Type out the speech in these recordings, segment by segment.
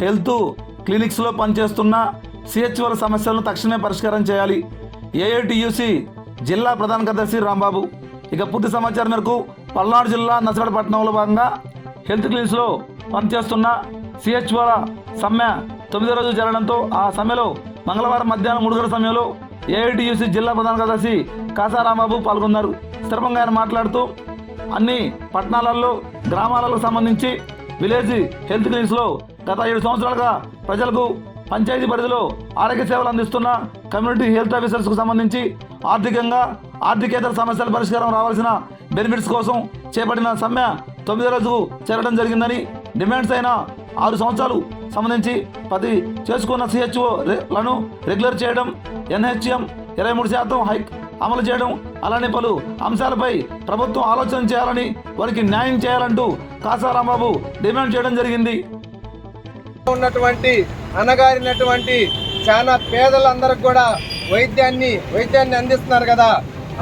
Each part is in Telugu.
హెల్త్ క్లినిక్స్లో పనిచేస్తున్న సిహెచ్ఓల సమస్యలను తక్షణమే పరిష్కారం చేయాలి. ఏఐటియుసి జిల్లా ప్రధాన కార్యదర్శి రాంబాబు. ఇక పూర్తి సమాచారం మేరకు పల్నాడు జిల్లా నర్సరాపట్నంలో భాగంగా హెల్త్ క్లినిక్స్లో పనిచేస్తున్న సిహెచ్ఓల సమ్మె తొమ్మిదో రోజు జరగడంతో ఆ సమ్మెలో మంగళవారం మధ్యాహ్నం మూడు గంటల సమయంలో ఏఐటియుసి జిల్లా ప్రధాన కార్యదర్శి కాసా రాంబాబు పాల్గొన్నారు. స్థిరంగా ఆయన మాట్లాడుతూ అన్ని పట్టణాలలో గ్రామాలకు సంబంధించి విలేజ్ హెల్త్ క్లినిక్స్లో గత ఏడు సంవత్సరాలుగా ప్రజలకు పంచాయతీ పరిధిలో ఆరోగ్య సేవలు అందిస్తున్న కమ్యూనిటీ హెల్త్ ఆఫీసర్స్కు సంబంధించి ఆర్థికంగా ఆర్థికేతర సమస్యల పరిష్కారం రావాల్సిన బెనిఫిట్స్ కోసం చేపట్టిన సమ్మె తొమ్మిదో రోజుకు చేరడం జరిగిందని డిమాండ్స్ అయిన ఆరు సంవత్సరాలు సంబంధించి ప్రతి చేసుకున్న సిహెచ్ఓ లను రెగ్యులర్ చేయడం ఎన్హెచ్ఎం ఇరవై మూడు శాతం హైక్ అమలు చేయడం అలానే పలు అంశాలపై ప్రభుత్వం ఆలోచన చేయాలని వారికి న్యాయం చేయాలంటూ కాసారాంబాబు డిమాండ్ చేయడం జరిగింది. ఉన్నటువంటి అనగారినటువంటి చాలా పేదలందరికి కూడా వైద్యాన్ని వైద్యాన్ని అందిస్తున్నారు కదా.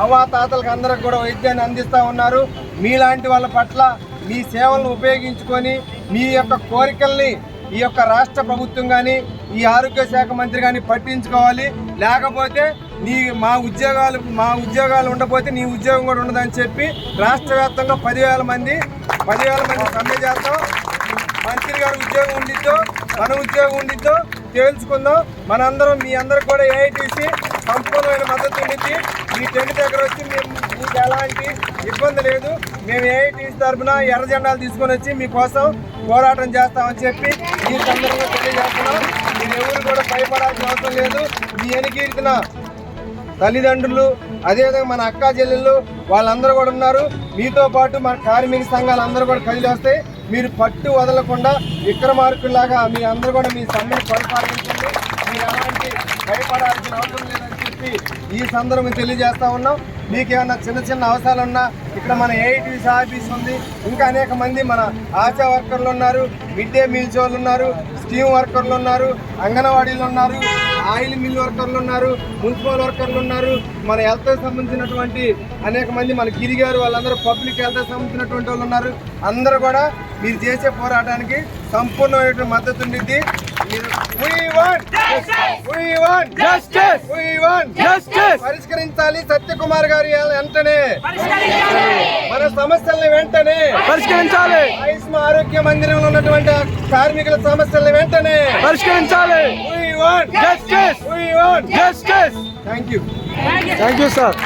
అవ్వా తాతలకు అందరికి కూడా వైద్యాన్ని అందిస్తూ ఉన్నారు. మీలాంటి వాళ్ళ పట్ల మీ సేవలను ఉపయోగించుకొని మీ యొక్క కోరికల్ని ఈ యొక్క రాష్ట్ర ప్రభుత్వం కానీ ఈ ఆరోగ్య శాఖ మంత్రి కానీ పట్టించుకోవాలి. లేకపోతే నీ మా ఉద్యోగాలు మా ఉద్యోగాలు ఉండకపోతే నీ ఉద్యోగం కూడా ఉండదని చెప్పి రాష్ట్ర వ్యాప్తంగా పదివేల మంది పదివేల మంది సమ్మె చేస్తాం. మంత్రి గారు ఉద్యోగం ఉండిద్దో మన ఉద్యోగం ఉండిద్దో తేల్చుకుందాం. మనందరం మీ అందరికి కూడా ఏఐటీసీ సంపూర్ణమైన మద్దతు ఉండిద్ది. మీ టెంట్ దగ్గర వచ్చి మేము మీకు ఎలాంటి ఇబ్బంది లేదు. మేము ఏఐటీసీ తరఫున ఎర్ర జెండాలు తీసుకొని వచ్చి మీకోసం పోరాటం చేస్తామని చెప్పి ఈ సందర్భంగా తెలియజేస్తున్నాం. మీరు ఎవరు కూడా భయపడాల్సిన అవసరం లేదు. మీ ఎనికీర్తిన తల్లిదండ్రులు అదేవిధంగా మన అక్క చెల్లెళ్ళు వాళ్ళందరూ కూడా ఉన్నారు. మీతో పాటు మన కార్మిక సంఘాలు అందరూ కూడా కదిలి వస్తాయి. మీరు పట్టు వదలకుండా విక్రమార్కుల్లాగా మీ అందరూ కూడా మీ సమ్మెను కొనసాగించండి. మీరు ఎలాంటి భయపడాల్సిన అవసరం లేదని చెప్పి ఈ సందర్భం తెలియజేస్తా ఉన్నాం. మీకేమన్నా చిన్న చిన్న అవసరాలు ఉన్నా ఇక్కడ మన ఏఐటీసీ ఆఫీస్ ఉంది. ఇంకా అనేక మంది మన ఆశా వర్కర్లు ఉన్నారు. మిడ్ డే మీల్స్ వాళ్ళు ఉన్నారు. స్టీమ్ వర్కర్లు ఉన్నారు. అంగన్వాడీలు ఉన్నారు. ఆయిల్ మిల్ వర్కర్లు ఉన్నారు. మున్సిపల్ వర్కర్లు ఉన్నారు. మన హెల్త్ సంబంధించినటువంటి అనేక మంది మన గిరిగారు వాళ్ళందరూ పబ్లిక్ హెల్త్ సంబంధించినటువంటి వాళ్ళు ఉన్నారు. అందరూ కూడా మీరు చేసే పోరాటానికి సంపూర్ణమైనటువంటి మద్దతు ఉండిద్ది. పరిష్కరించాలి సత్యకుమార్ గారి వెంటనే. మన సమస్యల్ని వెంటనే. పరిష్కరించాలి! ఆయుష్మా ఆరోగ్య మందిరంలో ఉన్నటువంటి కార్మికుల సమస్యల్ని వెంటనే. పరిష్కరించాలి! Thank you thank you sir